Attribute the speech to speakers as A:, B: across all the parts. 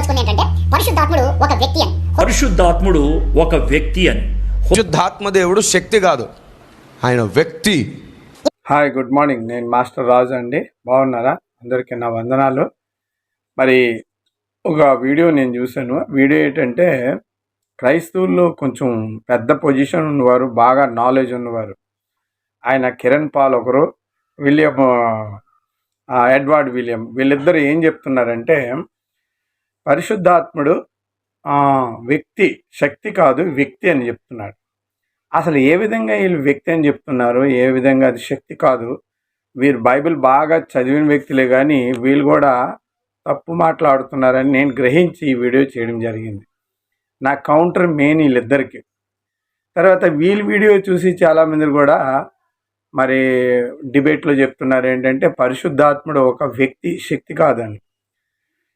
A: చెప్పదలుచుకుంది ఏంటంటే పరిశుద్ధాత్ముడు ఒక వ్యక్తి అని.
B: పరిశుద్ధాత్ముడు ఒక వ్యక్తి అని.
C: పరిశుద్ధాత్మ దేవుడు శక్తి కాదు ఆయన వ్యక్తి.
D: హాయ్ గుడ్ మార్నింగ్ నేను మాస్టర్ రాజు అండి. బాగున్నారా? అందరికీ నా వందనాలు. మరి ఒక వీడియో నేను చూశాను. వీడియో ఏంటంటే క్రైస్తవుల్లో కొంచెం పెద్ద పొజిషన్ ఉన్నవారు బాగా నాలెడ్జ్ ఉన్నవారు. ఆయన కిరణ్ పాల్ ఒకరు విలియం ఎడ్వర్డ్ విలియం. వీళ్ళిద్దరు ఏం చెప్తున్నారంటే పరిశుద్ధాత్ముడు వ్యక్తి శక్తి కాదు వ్యక్తి అని చెప్తున్నాడు. అసలు ఏ విధంగా వీళ్ళు వ్యక్తి అని చెప్తున్నారు? ఏ విధంగా అది శక్తి కాదు? వీరు బైబిల్ బాగా చదివిన వ్యక్తులే కానీ వీళ్ళు కూడా తప్పు మాట్లాడుతున్నారని నేను గ్రహించి ఈ వీడియో చేయడం జరిగింది. నా కౌంటర్ మెయిన్ వీళ్ళిద్దరికి. తర్వాత వీళ్ళ వీడియో చూసి చాలామంది కూడా మరి డిబేట్లో చెప్తున్నారు ఏంటంటే పరిశుద్ధాత్ముడు ఒక వ్యక్తి శక్తి కాదని.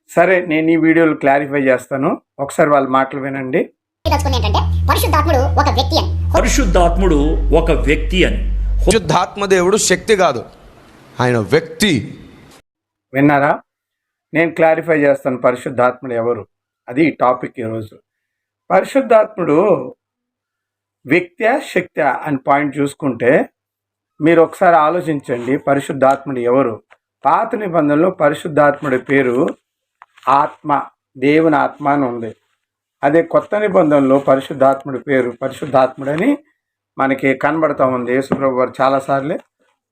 D: సరే నేను ఈ వీడియోలు క్లారిఫై చేస్తాను. ఒకసారి వాళ్ళ మాటలు వినండి.
A: ఏంటంటే పరిశుద్ధాత్ముడు ఒక వ్యక్తి అని.
B: పరిశుద్ధాత్ముడు ఒక వ్యక్తి అని.
C: పరిశుద్ధాత్మ దేవుడు శక్తి కాదు ఆయన వ్యక్తి.
D: విన్నారా? నేను క్లారిఫై చేస్తాను పరిశుద్ధాత్ముడు ఎవరు. అది ఈ టాపిక్ ఈరోజు పరిశుద్ధాత్ముడు వ్యక్త్యా శక్త్యా అని పాయింట్ చూసుకుంటే మీరు ఒకసారి ఆలోచించండి పరిశుద్ధాత్ముడు ఎవరు? పాత నిబంధనలో పరిశుద్ధాత్ముడి పేరు ఆత్మ దేవుని ఆత్మ అని ఉంది. అదే కొత్త నిబంధనలో పరిశుద్ధాత్ముడి పేరు పరిశుద్ధాత్ముడని మనకి కనబడతా ఉంది యేసుప్రభు వారు చాలాసార్లు.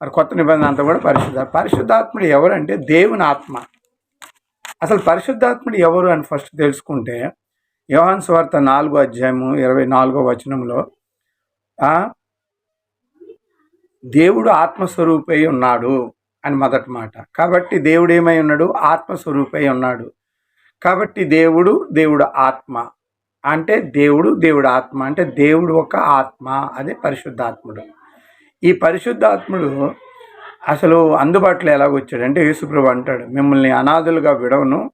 D: మరి కొత్త నిబంధన అంతా కూడా పరిశుద్ధ పరిశుద్ధాత్ముడు ఎవరంటే దేవుని ఆత్మ. అసలు పరిశుద్ధాత్ముడు ఎవరు అని ఫస్ట్ తెలుసుకుంటే యోహాన్ స్వార్త నాలుగో అధ్యాయము ఇరవై నాలుగో వచనంలో దేవుడు ఆత్మస్వరూపై ఉన్నాడు అని మొదటి మాట. కాబట్టి దేవుడు ఏమై ఉన్నాడు? ఆత్మస్వరూపై ఉన్నాడు. కాబట్టి దేవుడు దేవుడు ఆత్మ. అంటే దేవుడు దేవుడు ఆత్మ. అంటే దేవుడు ఒక ఆత్మ. అదే పరిశుద్ధాత్ముడు. ఈ పరిశుద్ధాత్ముడు అసలు అందుబాటులో ఎలాగొచ్చాడంటే యేసుప్రభు అంటాడు మిమ్మల్ని అనాథులుగా విడవను.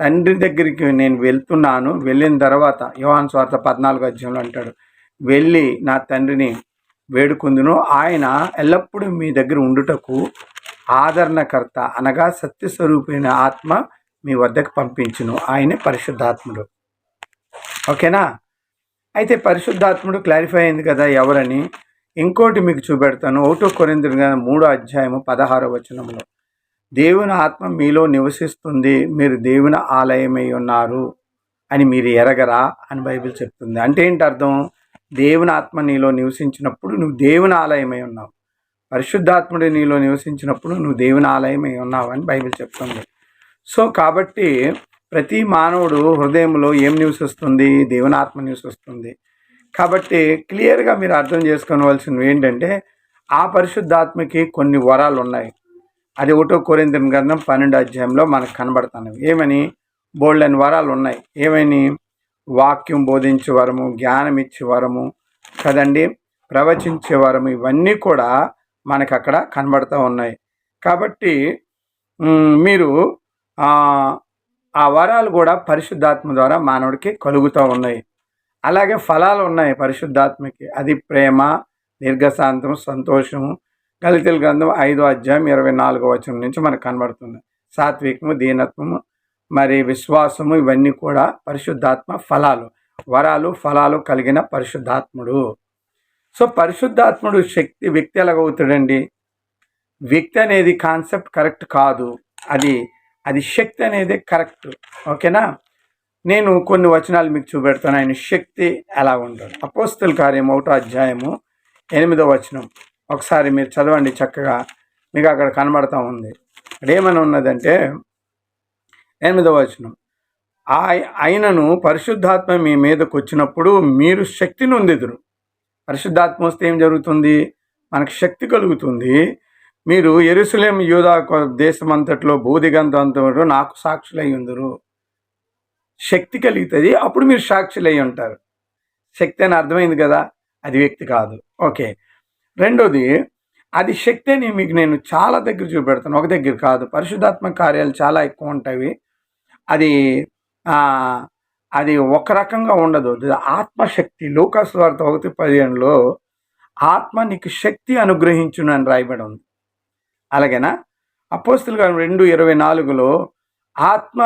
D: తండ్రి దగ్గరికి నేను వెళ్తున్నాను. వెళ్ళిన తర్వాత యోహాన్ స్వార్థ పద్నాలుగు అధ్యాయంలో అంటాడు వెళ్ళి నా తండ్రిని వేడుకుందును. ఆయన ఎల్లప్పుడూ మీ దగ్గర ఉండుటకు ఆదరణకర్త అనగా సత్యస్వరూపైన ఆత్మ మీ వద్దకు పంపించును. ఆయనే పరిశుద్ధాత్ముడు. ఓకేనా? అయితే పరిశుద్ధాత్ముడు క్లారిఫై అయింది కదా ఎవరని? ఇంకోటి మీకు చూపెడతాను. ఒకటో కొరిందుడు మూడో అధ్యాయము పదహారో వచనంలో. దేవుని ఆత్మ మీలో నివసిస్తుంది. మీరు దేవుని ఆలయమై ఉన్నారు అని మీరు ఎరగరా అని బైబిల్ చెప్తుంది. అంటే ఏంటి అర్థం? దేవుని ఆత్మ నీలో నివసించినప్పుడు నువ్వు దేవుని ఆలయమై ఉన్నావు. పరిశుద్ధాత్ముడు నీలో నివసించినప్పుడు నువ్వు దేవుని ఆలయమై ఉన్నావు అని బైబిల్ చెప్తుంది. సో కాబట్టి ప్రతి మానవుడు హృదయంలో ఏం న్యూస్ వస్తుంది? దేవనాత్మ న్యూస్ వస్తుంది. కాబట్టి క్లియర్గా మీరు అర్థం చేసుకోవాల్సినవి ఏంటంటే ఆ పరిశుద్ధాత్మకి కొన్ని వరాలు ఉన్నాయి. అది ఒకటో కోరింద్రం గ్రంథం పన్నెండు అధ్యాయంలో మనకు కనబడుతున్నవి. ఏమని? బోల్డ్ వరాలు ఉన్నాయి. ఏమని? వాక్యం బోధించే వరము జ్ఞానం ఇచ్చే వరము కదండి? ప్రవచించే వరము ఇవన్నీ కూడా మనకు అక్కడ కనబడుతూ ఉన్నాయి. కాబట్టి మీరు ఆ, వరాలు కూడా పరిశుద్ధాత్మ ద్వారా మానవుడికి కలుగుతూ ఉన్నాయి. అలాగే ఫలాలు ఉన్నాయి పరిశుద్ధాత్మకి. అది ప్రేమ దీర్ఘశాంతం సంతోషము గలితల గ్రంథం ఐదో అధ్యాయం ఇరవై నాలుగో వచనం నుంచి మనకు కనబడుతుంది. సాత్వికము దీనత్వము మరి విశ్వాసము ఇవన్నీ కూడా పరిశుద్ధాత్మ ఫలాలు. వరాలు ఫలాలు కలిగిన పరిశుద్ధాత్ముడు. సో పరిశుద్ధాత్ముడు శక్తి వ్యక్తి ఎలాగవుతాడండి? వ్యక్తి అనేది కాన్సెప్ట్ కరెక్ట్ కాదు. అది అది శక్తి అనేది కరెక్ట్. ఓకేనా? నేను కొన్ని వచనాలు మీకు చూపెడతాను. ఆయన శక్తి ఎలా ఉంటుంది అపోస్తుల కార్యం ఒకటో అధ్యాయము ఎనిమిదో వచనం. ఒకసారి మీరు చదవండి చక్కగా. మీకు అక్కడ కనబడతా ఉంది. అక్కడ ఏమని ఉన్నదంటే ఎనిమిదో వచనం. ఆయనను పరిశుద్ధాత్మ మీ మీదకు వచ్చినప్పుడు మీరు శక్తిని నొందెదురు. పరిశుద్ధాత్మ వస్తే ఏం జరుగుతుంది? మనకు శక్తి కలుగుతుంది. మీరు ఎరుసలేం యూదా దేశమంతట్లో భూదిగంతంతో నాకు సాక్షులై ఉందరు. శక్తి కలుగుతుంది. అప్పుడు మీరు సాక్షులై ఉంటారు. శక్తి అని అర్థమైంది కదా? అది వ్యక్తి కాదు. ఓకే. రెండోది అది శక్తి అని మీకు నేను చాలా దగ్గర చూపెడతాను. ఒక దగ్గర కాదు. పరిశుద్ధాత్మక కార్యాలు చాలా ఎక్కువ ఉంటాయి. అది అది ఒక రకంగా ఉండదు. ఆత్మశక్తి. లోకస్ వార్త ఒకటి పదిహేనులో ఆత్మ నీకు శక్తి అనుగ్రహించును అని రాయబడి ఉంది. అలాగేనా? అపోస్తులు గారు రెండు ఇరవై నాలుగులో ఆత్మ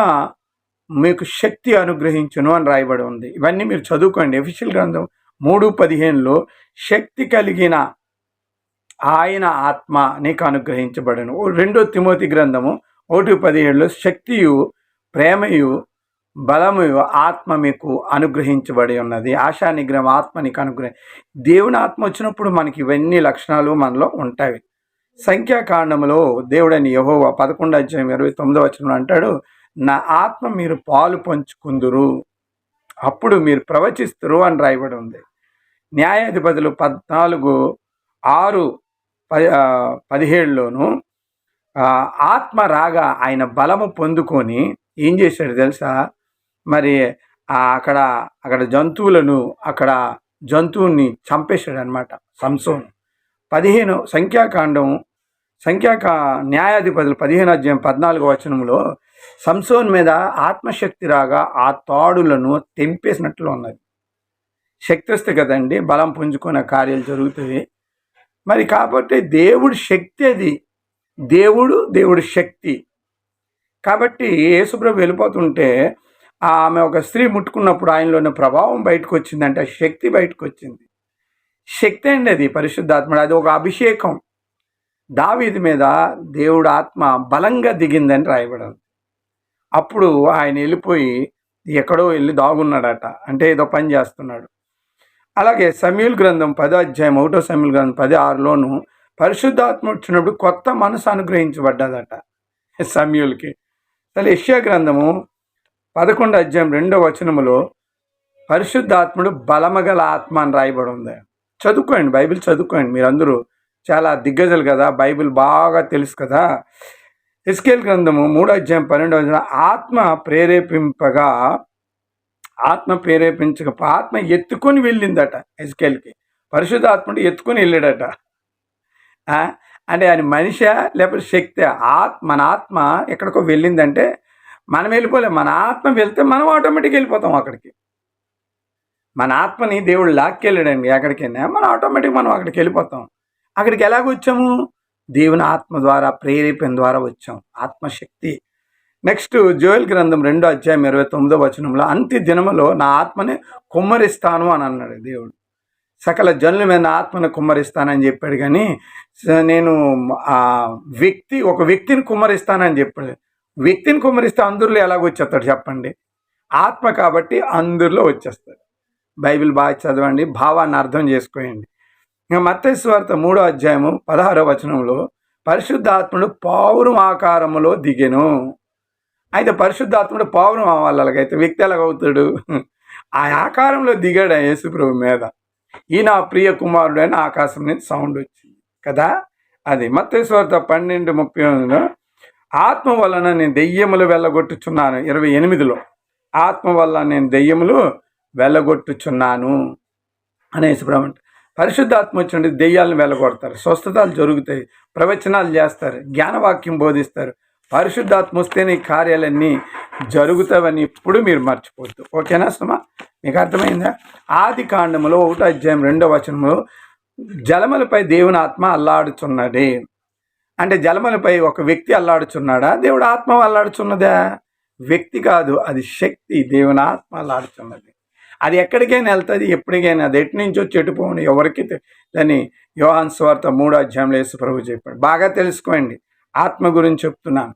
D: మీకు శక్తి అనుగ్రహించును అని రాయబడి ఉంది. ఇవన్నీ మీరు చదువుకోండి. ఎఫిషియల్ గ్రంథం మూడు పదిహేనులో శక్తి కలిగిన ఆయన ఆత్మ నీకు అనుగ్రహించబడను. ఓ రెండో తిమోతి గ్రంథము ఒకటి పదిహేడులో శక్తియు ప్రేమయు బలమయు ఆత్మ మీకు అనుగ్రహించబడి ఉన్నది. ఆశా నిగ్రహం ఆత్మ నీకు అనుగ్రహం దేవుని ఆత్మ వచ్చినప్పుడు మనకి ఇవన్నీ లక్షణాలు మనలో ఉంటాయి. సంఖ్యాకాండంలో దేవుడని యహోవ పదకొండు అధ్యాయం ఇరవై తొమ్మిదో వచ్చిన అంటాడు నా ఆత్మ మీరు పాలు పంచుకుందురు అప్పుడు మీరు ప్రవచిస్తురు అని రాయబడి ఉంది. న్యాయాధిపతులు పద్నాలుగు ఆరు పది పదిహేడులోను ఆత్మ రాగా ఆయన బలము పొందుకొని ఏం చేశాడు తెలుసా? మరి అక్కడ అక్కడ జంతువులను అక్కడ జంతువుని చంపేశాడు అనమాట సంసోను. పదిహేను సంఖ్యాకాండం సంఖ్యాకా న్యాయాధిపతులు పదిహేను అధ్యాయం పద్నాలుగు వచనంలో సంసోన్ మీద ఆత్మశక్తి రాగా ఆ తాడులను తెంపేసినట్లు ఉన్నది. శక్తి వస్తే కదండి బలం పుంజుకున్న కార్యాలు జరుగుతాయి. మరి కాబట్టి దేవుడి శక్తి అది. దేవుడు దేవుడి శక్తి. కాబట్టి యేసుప్రభు వెళ్ళిపోతుంటే ఆమె ఒక స్త్రీ ముట్టుకున్నప్పుడు ఆయనలోనే ప్రభావం బయటకు వచ్చిందంటే ఆ శక్తి బయటకు వచ్చింది. శక్తి అండి అది పరిశుద్ధాత్ముడు. అది ఒక అభిషేకం. దావీది మీద దేవుడు ఆత్మ బలంగా దిగిందని రాయబడింది. అప్పుడు ఆయన వెళ్ళిపోయి ఎక్కడో వెళ్ళి దాగున్నాడట. అంటే ఏదో పని చేస్తున్నాడు. అలాగే సమీల్ గ్రంథం పదో అధ్యాయం ఒకటో సమీల్ గ్రంథం పది ఆరులోను పరిశుద్ధాత్మ వచ్చినప్పుడు కొత్త మనసు అనుగ్రహించబడ్డదట సమీయులకి. అసలు యష్యా గ్రంథము పదకొండు అధ్యాయం రెండో వచనములో పరిశుద్ధాత్ముడు బలమగల ఆత్మ అని రాయబడి ఉంది. చదువుకోండి బైబిల్ చదువుకోండి. మీరందరూ చాలా దిగ్గజలు కదా బైబిల్ బాగా తెలుసు కదా. ఎస్కేల్ గ్రంథము మూడో అధ్యాయం పన్నెండో అధ్యాయం ఆత్మ ప్రేరేపింపగా ఆత్మ ప్రేరేపించక ఆత్మ ఎత్తుకొని వెళ్ళిందట ఎస్కేల్కి. ఆత్మని ఎత్తుకొని వెళ్ళాడట. అంటే అది మనిషి లేకపోతే శక్తి ఆత్మ మన ఆత్మ ఎక్కడికో వెళ్ళిందంటే మనం వెళ్ళిపోలేం. మన ఆత్మ వెళ్తే మనం ఆటోమేటిక్ వెళ్ళిపోతాం అక్కడికి. మన ఆత్మని దేవుడు లాక్కెళ్ళాడండి ఎక్కడికైనా. మనం ఆటోమేటిక్ మనం అక్కడికి వెళ్ళిపోతాం. అక్కడికి ఎలాగ వచ్చాము? దేవుని ఆత్మ ద్వారా ప్రేరేపణ ద్వారా వచ్చాం. ఆత్మశక్తి. నెక్స్ట్ జోయల్ గ్రంథం రెండో అధ్యాయం ఇరవై తొమ్మిదో వచనంలో అంత్య దినములో నా ఆత్మని కుమ్మరిస్తాను అని అన్నాడు దేవుడు. సకల జనుల మీద నా ఆత్మను కుమ్మరిస్తానని చెప్పాడు కానీ నేను ఆ వ్యక్తి ఒక వ్యక్తిని కుమ్మరిస్తానని చెప్పాడు. వ్యక్తిని కుమ్మరిస్తే అందరిలో ఎలాగ వచ్చేస్తాడు చెప్పండి? ఆత్మ కాబట్టి అందరిలో వచ్చేస్తాడు. బైబిల్ బాగా చదవండి భావాన్ని అర్థం చేసుకోండి ఇంకా మత్తేశ్వార్త మూడో అధ్యాయము పదహారో వచనంలో పరిశుద్ధాత్ముడు పావురం ఆకారములో దిగెను. అయితే పరిశుద్ధాత్ముడు పావురం అవ్వాలి అలాగైతే వ్యక్తి ఎలాగవుతాడు ఆ ఆకారంలో దిగాడు ఆ యేసుప్రభు మీద. ఈ నా ప్రియ కుమారుడు అని ఆకాశం నుంచి సౌండ్ వచ్చింది. కదా? అది మత్తేశ్వార్త పన్నెండు ముప్పై ఎనిమిదిలో ఆత్మ వలన నేను దెయ్యములు వెళ్ళగొట్టుచున్నాను. ఇరవై ఎనిమిదిలో ఆత్మ వల్ల నేను దెయ్యములు వెళ్ళగొట్టుచున్నాను అనేసి బ్రహ్మ పరిశుద్ధాత్మ వచ్చినట్టు దెయ్యాలను వెళ్ళగొడతారు స్వస్థతలు జరుగుతాయి. ప్రవచనాలు చేస్తారు. జ్ఞానవాక్యం బోధిస్తారు. పరిశుద్ధాత్మ వస్తేనే ఈ కార్యాలన్నీ జరుగుతావని ఇప్పుడు మీరు మర్చిపోద్దు ఓకేనా సుమా? మీకు అర్థమైందా? ఆది కాండములో ఒకటో అధ్యాయం రెండో వచనంలో జలములపై దేవుని ఆత్మ అల్లాడుచున్నది. అంటే జలములపై ఒక వ్యక్తి అల్లాడుచున్నాడా? దేవుడు ఆత్మ అల్లాడుచున్నదా? వ్యక్తి కాదు. అది శక్తి. దేవుని ఆత్మ అల్లాడుచున్నది. అది ఎక్కడికైనా వెళ్తుంది ఎప్పటికైనా. అది ఎటు నుంచి వచ్చి ఎవరికి తె- దాన్ని యోహాన్ స్వార్థ మూడో అధ్యాయంలో వేసి ప్రభు చెప్పాడు. బాగా తెలుసుకోండి. ఆత్మ గురించి చెప్తున్నాను.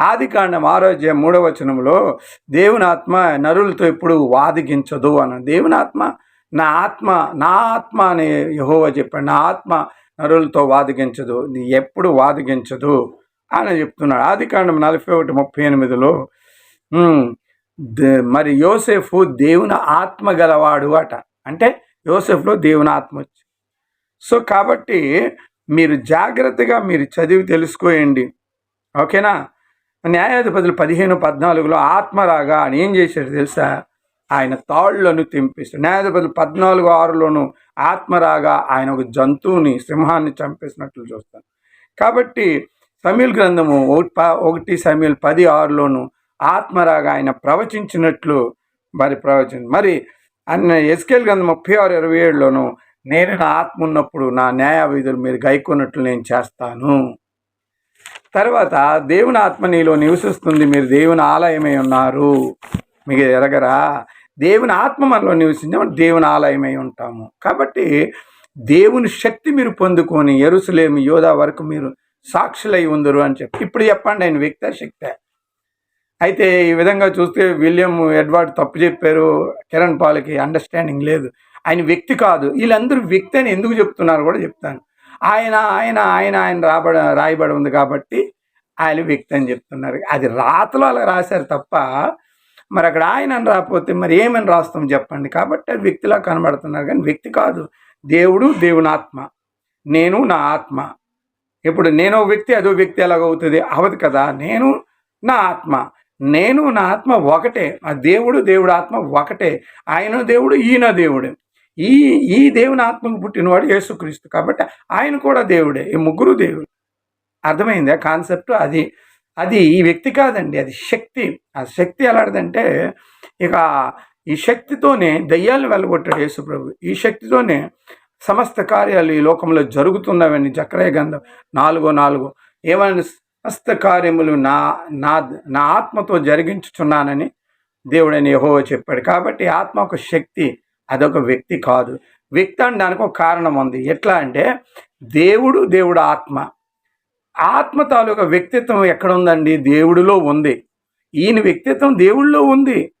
D: ఆది కాండం ఆరోగ్యం మూడవ వచనంలో దేవుని ఆత్మ నరులతో ఎప్పుడు వాదిగించదు అన్న దేవుని ఆత్మ నా ఆత్మ నా ఆత్మ అని యహోవా చెప్పాడు. నా ఆత్మ నరులతో వాదిగించదు. నీ ఎప్పుడు వాదిగించదు అని చెప్తున్నాడు. ఆది కాండం నలభై ఒకటి ముప్పై ఎనిమిదిలో మరి యోసేఫు దేవుని ఆత్మ గలవాడు అట. అంటే యోసేఫ్లో దేవుని ఆత్మ వచ్చి. సో కాబట్టి మీరు జాగ్రత్తగా మీరు చదివి తెలుసుకోయండి. ఓకేనా? న్యాయాధిపతులు పదిహేను పద్నాలుగులో ఆత్మ రాగా ఏం చేశాడు తెలుసా? ఆయన తాళ్ళను తెంపేశాడు. న్యాయాధిపతులు పద్నాలుగు ఆరులోను ఆత్మ రాగా ఆయన ఒక జంతువుని సింహాన్ని చంపేసినట్లు చూస్తాను. కాబట్టి సమీల్ గ్రంథము ప- ఒకటి సమీల్ పది ఆరులోను ఆత్మరాగా ఆయన ప్రవచించినట్లు మరి ప్రవచనం. మరి అన్న ఎస్కేల్ గంధ ముప్పై ఆరు ఇరవై ఏడులోను నేను నా ఆత్మ ఉన్నప్పుడు నా న్యాయ విధులు మీరు గైకొన్నట్లు నేను చేస్తాను. తర్వాత దేవుని ఆత్మ నీలో నివసిస్తుంది మీరు దేవుని ఆలయమై ఉన్నారు. మీకు ఎరగరా? దేవుని ఆత్మ మనలో నివసించి మనం దేవుని ఆలయమై ఉంటాము. కాబట్టి దేవుని శక్తి మీరు పొందుకొని ఎరుసలేమి యోధా వరకు మీరు సాక్షులై ఉందరు అని చెప్పి. ఇప్పుడు చెప్పండి ఆయన వ్యక్తి శక్తే. అయితే ఈ విధంగా చూస్తే విలియం ఎడ్వర్డ్ తప్పు చెప్పారు కిరణ్ పాల్కి అండర్స్టాండింగ్ లేదు. ఆయన వ్యక్తి కాదు. వీళ్ళందరూ వ్యక్తి అని ఎందుకు చెప్తున్నారు కూడా చెప్తాను. ఆయన ఆయన ఆయన ఆయన రాబడ రాయబడి ఉంది కాబట్టి ఆయన వ్యక్తి అని చెప్తున్నారు. అది రాతలో అలా రాశారు తప్ప మరి అక్కడ ఆయన అని రాకపోతే మరి ఏమని రాస్తాం చెప్పండి? కాబట్టి అది వ్యక్తిలా కనబడుతున్నారు. కానీ వ్యక్తి కాదు. దేవుడు దేవుని ఆత్మ. నేను నా ఆత్మ. ఇప్పుడు నేను ఒక వ్యక్తి అదో వ్యక్తి ఎలాగవుతుంది అవదు కదా. నేను నా ఆత్మ. నేను నా ఆత్మ ఒకటే ఆ దేవుడు దేవుడు ఆత్మ ఒకటే ఆయన దేవుడు ఈయన దేవుడు. ఈ ఈ దేవుని ఆత్మకు పుట్టినవాడు యేసుక్రీస్తు. కాబట్టి ఆయన కూడా దేవుడే ఈ ముగ్గురు దేవుడు అర్థమైందా కాన్సెప్ట్? అది అది ఈ వ్యక్తి కాదండి అది శక్తి. ఆ శక్తి ఎలాంటిదంటే ఇక ఈ శక్తితోనే దయ్యాలను వెళ్ళగొట్టాడు యేసుప్రభు. ఈ శక్తితోనే సమస్త కార్యాలు ఈ లోకంలో జరుగుతున్నవని చక్రయ గంధం నాలుగో నాలుగో. ఏమైనా సమస్త కార్యములు నా నా నా ఆత్మతో జరిగించుచున్నానని దేవుడని యహో చెప్పాడు. కాబట్టి ఆత్మ ఒక శక్తి అదొక వ్యక్తి కాదు. వ్యక్తి అనడానికి ఒక కారణం ఉంది. ఎట్లా అంటే దేవుడు దేవుడు ఆత్మ. ఆత్మ తాలూకా వ్యక్తిత్వం ఎక్కడ ఉందండి దేవుడిలో ఉంది. ఈయన వ్యక్తిత్వం దేవుడిలో ఉంది.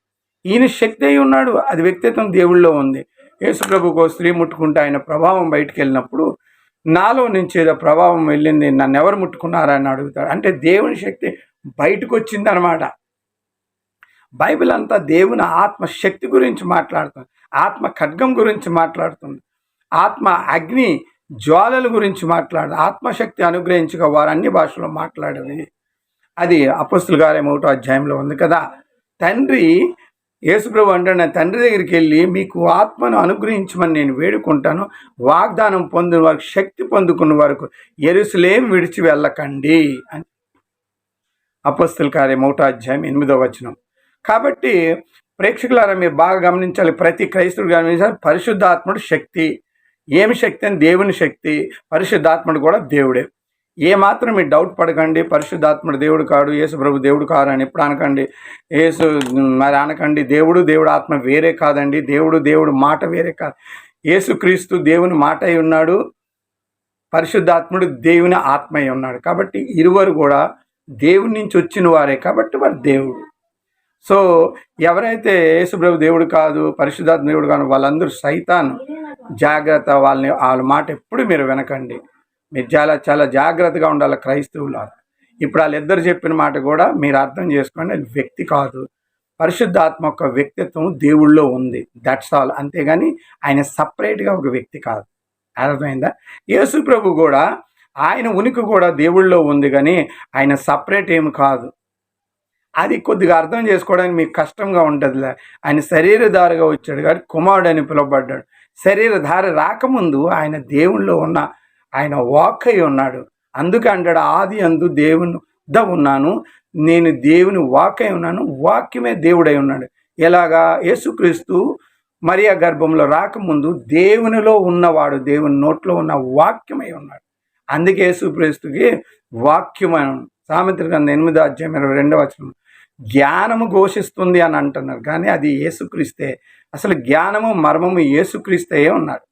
D: ఈయన శక్తి అయి ఉన్నాడు. అది వ్యక్తిత్వం దేవుళ్ళో ఉంది. యేసుప్రభుకు ఓ స్త్రీ ముట్టుకుంటే ఆయన ప్రభావం బయటికి వెళ్ళినప్పుడు నాలో నుంచి ఏదో ప్రభావం వెళ్ళింది నన్ను ఎవరు ముట్టుకున్నారని అడుగుతాడు. అంటే దేవుని శక్తి బయటకు వచ్చింది అనమాట బైబిల్ అంతా దేవుని ఆత్మ శక్తి గురించి మాట్లాడుతుంది. ఆత్మ ఖడ్గం గురించి మాట్లాడుతుంది. ఆత్మ అగ్ని జ్వాలల గురించి మాట్లాడు ఆత్మశక్తి అనుగ్రహించగా వారు అన్ని భాషలో మాట్లాడేది. అది అపస్తులు గారేమో ఒకటో అధ్యాయంలో ఉంది కదా. తండ్రి యేసుప్రభు అంటే నా తండ్రి దగ్గరికి వెళ్ళి మీకు ఆత్మను అనుగ్రహించమని నేను వేడుకుంటాను. వాగ్దానం పొందిన వారికి శక్తి పొందుకున్న వరకు ఎరుసలేం విడిచి వెళ్ళకండి. అని. అపస్తుల కార్యం ఒకటో అధ్యాయం ఎనిమిదో వచనం. కాబట్టి ప్రేక్షకులారా మీరు బాగా గమనించాలి. ప్రతి క్రైస్తవుడు గమనించాలి పరిశుద్ధాత్ముడు శక్తి. ఏమి శక్తి అని? దేవుని శక్తి. పరిశుద్ధాత్ముడు కూడా దేవుడే. ఏ మాత్రం మీరు డౌట్ పడకండి పరిశుద్ధాత్ముడు దేవుడు కాడు యేసు ప్రభు దేవుడు కాదు అని ఎప్పుడు అనకండి. యేసు మరి అనకండి దేవుడు దేవుడు ఆత్మ వేరే కాదండి దేవుడు దేవుడు మాట వేరే కాదు. యేసుక్రీస్తు దేవుని మాట అయి ఉన్నాడు పరిశుద్ధాత్ముడు దేవుని ఆత్మ అయి ఉన్నాడు. కాబట్టి ఇరువురు కూడా దేవుని నుంచి వచ్చిన వారే కాబట్టి వారు దేవుడు. సో ఎవరైతే యేసుప్రభు దేవుడు కాదు పరిశుద్ధాత్మ దేవుడు కాదు వాళ్ళందరూ సైతాన్ జాగ్రత్త వాళ్ళని వాళ్ళ మాట ఎప్పుడు మీరు వినకండి. మీరు చాలా చాలా జాగ్రత్తగా ఉండాలి క్రైస్తవుల ఇప్పుడు వాళ్ళిద్దరు చెప్పిన మాట కూడా మీరు అర్థం చేసుకోండి అది వ్యక్తి కాదు. పరిశుద్ధాత్మ యొక్క వ్యక్తిత్వం దేవుళ్ళో ఉంది. దట్స్ ఆల్ అంతేగాని ఆయన సపరేట్గా ఒక వ్యక్తి కాదు. అర్థమైందా? యేసు ప్రభు కూడా ఆయన ఉనికి కూడా దేవుళ్ళో ఉంది కానీ ఆయన సపరేట్ ఏమి కాదు. అది కొద్దిగా అర్థం చేసుకోవడానికి మీకు కష్టంగా ఉంటుందిలే. ఆయన శరీరధారగా వచ్చాడు కానీ కుమారుడు అని పిలువబడ్డాడు. శరీరధార రాకముందు ఆయన దేవుళ్ళో ఉన్న ఆయన వాక్ అయి ఉన్నాడు. అందుకే అంటాడు ఆది అందు దేవుని ద ఉన్నాను. నేను దేవుని వాక్ అయి ఉన్నాను. వాక్యమే దేవుడై ఉన్నాడు. ఎలాగా? యేసుక్రీస్తు మరియా గర్భంలో రాకముందు దేవునిలో ఉన్నవాడు దేవుని నోట్లో ఉన్న వాక్యమై ఉన్నాడు. అందుకే యేసుక్రీస్తుకి వాక్యమై సామెత్ర గ్రంథం ఎనిమిదో అధ్యాయం ఇరవై రెండవ వచనం. జ్ఞానము ఘోషిస్తుంది అని అంటున్నారు. కానీ అది యేసుక్రీస్తే అసలు జ్ఞానము మర్మము యేసుక్రీస్తయే ఉన్నాడు.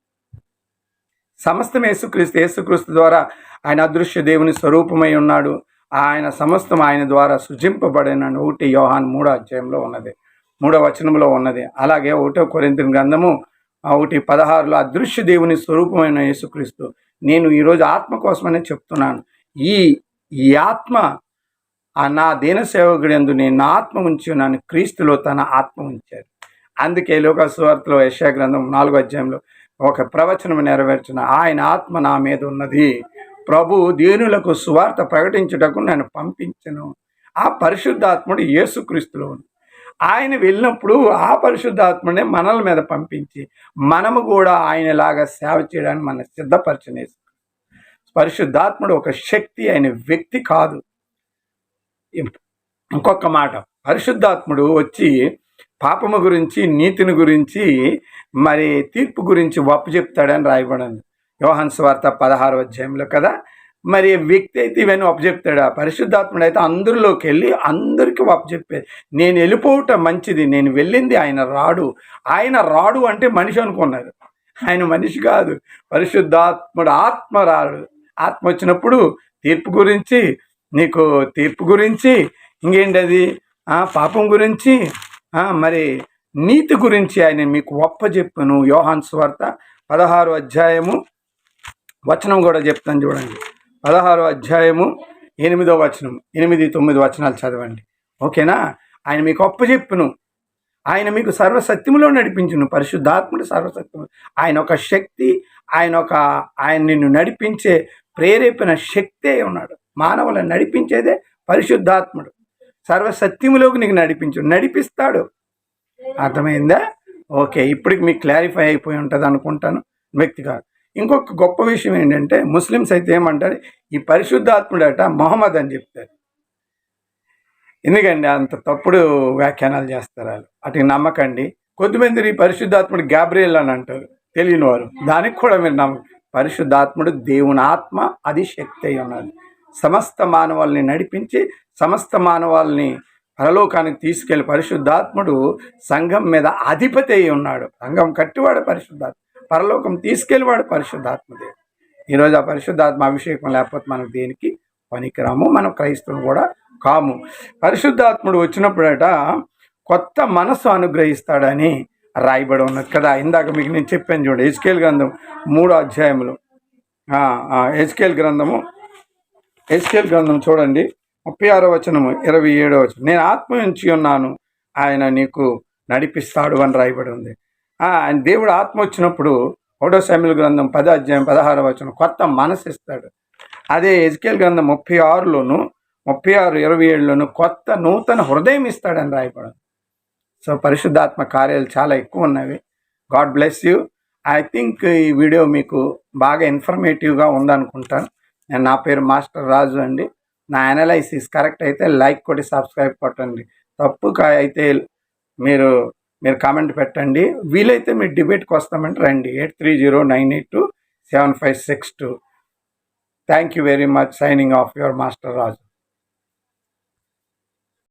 D: సమస్తం యేసుక్రీస్తు యేసుక్రీస్తు ద్వారా ఆయన అదృశ్య దేవుని స్వరూపమై ఉన్నాడు. ఆయన సమస్తం ఆయన ద్వారా సృజింపబడిన ఒకటి యోహాన్ మూడో అధ్యాయంలో ఉన్నది. మూడో వచనంలో ఉన్నది. అలాగే ఒకటో కొరింతిన గ్రంథము ఒకటి పదహారులో అదృశ్య దేవుని స్వరూపమైన యేసుక్రీస్తు నేను ఈరోజు ఆత్మ కోసమనే చెప్తున్నాను. ఈ ఈ ఆత్మ ఆ నా దీన సేవకుడు ఎందు నేను ఆత్మ ఉంచి నన్ను క్రీస్తులో తన ఆత్మ ఉంచారు. అందుకే లోక సువార్తలో యశా గ్రంథం నాలుగో అధ్యాయంలో ఒక ప్రవచనం నెరవేర్చిన ఆయన ఆత్మ నా మీద ఉన్నది. ప్రభు దీనులకు సువార్త ప్రకటించుటకు నన్ను పంపించను. ఆ పరిశుద్ధాత్ముడు యేసుక్రీస్తులో ఆయన వెళ్ళినప్పుడు ఆ పరిశుద్ధాత్మనే మనల మీద పంపించి మనము కూడా ఆయనలాగా సేవ చేయడానికి మన సిద్ధపరచని పరిశుద్ధాత్ముడు ఒక శక్తి ఆయన వ్యక్తి కాదు. ఇంకొక మాట పరిశుద్ధాత్ముడు వచ్చి పాపము గురించి నీతిని గురించి మరి తీర్పు గురించి వప్పు చెప్తాడని రాయబడింది. యోహన్ స్వార్త పదహారు అధ్యాయంలో కదా. మరి వ్యక్తి అయితే ఇవన్నీ చెప్తాడు. ఆ పరిశుద్ధాత్ముడు అయితే అందరిలోకి వెళ్ళి అందరికీ చెప్పేది. నేను వెళ్ళిపోవటం మంచిది నేను వెళ్ళింది ఆయన రాడు. ఆయన రాడు అంటే మనిషి అనుకున్నారు. ఆయన మనిషి కాదు పరిశుద్ధాత్ముడు ఆత్మ రాడు ఆత్మ వచ్చినప్పుడు తీర్పు గురించి నీకు తీర్పు గురించి ఇంకేంటది? ఆ, పాపం గురించి మరి నీతి గురించి ఆయన మీకు ఒప్పజెప్పును. యోహాన్ స్వార్త పదహారు అధ్యాయము. వచనం కూడా చెప్తాను చూడండి. పదహారు అధ్యాయము ఎనిమిదో వచనం ఎనిమిది తొమ్మిది వచనాలు చదవండి. ఓకేనా? ఆయన మీకు అప్పచెప్పును ఆయన మీకు సర్వసత్యములో నడిపించును. పరిశుద్ధాత్ముడు సర్వసత్యము. ఆయన ఒక శక్తి ఆయన ఒక ఆయన నిన్ను నడిపించే ప్రేరేపిన శక్తే ఉన్నాడు. మానవులను నడిపించేదే పరిశుద్ధాత్ముడు. సర్వసత్యములోకి నీకు నడిపించు. నడిపిస్తాడు. అర్థమైందా? ఓకే ఇప్పటికి మీకు క్లారిఫై అయిపోయి ఉంటుంది అనుకుంటాను వ్యక్తిగా ఇంకొక గొప్ప విషయం ఏంటంటే ముస్లిమ్స్ అయితే ఏమంటారు ఈ పరిశుద్ధాత్ముడట మొహమ్మద్ అని చెప్తారు. ఎందుకండి అంత తప్పుడు వ్యాఖ్యానాలు చేస్తారు వాళ్ళు. అటు నమ్మకండి. కొద్దిమంది ఈ పరిశుద్ధాత్ముడు గ్యాబ్రియల్ అని అంటారు. తెలియని వారు. దానికి కూడా మీరు నమ్మకం పరిశుద్ధాత్ముడు దేవుని ఆత్మ అది శక్తి అయి ఉన్నది. సమస్త మానవాల్ని నడిపించి సమస్త మానవాళ్ళని పరలోకానికి తీసుకెళ్ళి పరిశుద్ధాత్ముడు సంఘం మీద అధిపతి అయి ఉన్నాడు. సంఘం కట్టివాడు పరిశుద్ధాత్మ పరలోకం తీసుకెళ్ళివాడు పరిశుద్ధాత్మదేవుడు ఈరోజు ఆ పరిశుద్ధాత్మ అభిషేకం లేకపోతే మనకు దేనికి? పనికిరాము. మనం క్రైస్తవులు కూడా కాము. పరిశుద్ధాత్ముడు వచ్చినప్పుడట కొత్త మనస్సు అనుగ్రహిస్తాడని రాయబడి ఉన్నది కదా. ఇందాక మీకు నేను చెప్పాను చూడండి ఎస్కేల్ గ్రంథం మూడో అధ్యాయములు. ఎస్కేల్ గ్రంథము ఎస్కేల్ గ్రంథం చూడండి. ముప్పై ఆరో వచనము ఇరవై ఏడో వచనం. నేను ఆత్మ నుంచి ఉన్నాను. ఆయన నీకు నడిపిస్తాడు అని రాయబడి ఉంది. ఆయన దేవుడు ఆత్మ వచ్చినప్పుడు ఒకటో శామ్యుల గ్రంథం పద అధ్యాయం పదహారో వచనం కొత్త మనసు ఇస్తాడు. అదే ఎజ్కేల్ గ్రంథం ముప్పై ఆరులోను ముప్పై ఆరు ఇరవై ఏడులోను కొత్త నూతన హృదయం ఇస్తాడని రాయబడి సో పరిశుద్ధాత్మ కార్యాలు చాలా ఎక్కువ ఉన్నవి. God bless you. I think ఈ వీడియో మీకు బాగా ఇన్ఫర్మేటివ్గా ఉందనుకుంటాను. నేను నా పేరు మాస్టర్ రాజు అండి. నా అనలైసిస్ కరెక్ట్ అయితే లైక్ కొట్టి సబ్స్క్రైబ్ కొట్టండి. తప్పు అయితే మీరు మీరు కామెంట్ పెట్టండి. వీలైతే మీరు డిబేట్కి వస్తామంటే రండి. Eight three zero nine eight two seven five six two thank you very much signing off your master Raju